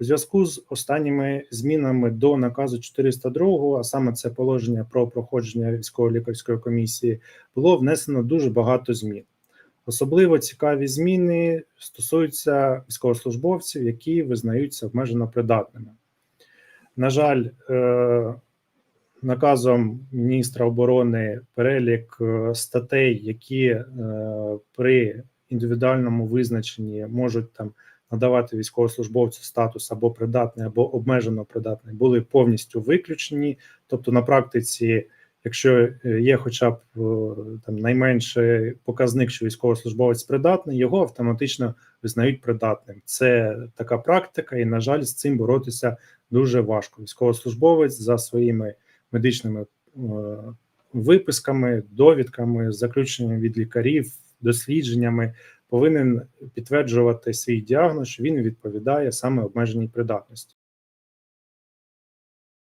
У зв'язку з останніми змінами до наказу 402, а саме це положення про проходження військово-лікарської комісії, було внесено дуже багато змін. Особливо цікаві зміни стосуються військовослужбовців, які визнаються обмежено придатними. На жаль, е, наказом міністра оборони перелік е, статей, які е, при індивідуальному визначенні можуть там надавати військовослужбовцю статус або придатний, або обмежено придатний, були повністю виключені. Тобто, на практиці, якщо е, є хоча б там найменший показник, що військовослужбовець придатний, його автоматично визнають придатним. Це така практика, і на жаль, з цим боротися дуже важко. Військовослужбовець за своїми медичними е, виписками, довідками, заключенням від лікарів, дослідженнями повинен підтверджувати свій діагноз, що він відповідає саме обмеженій придатності.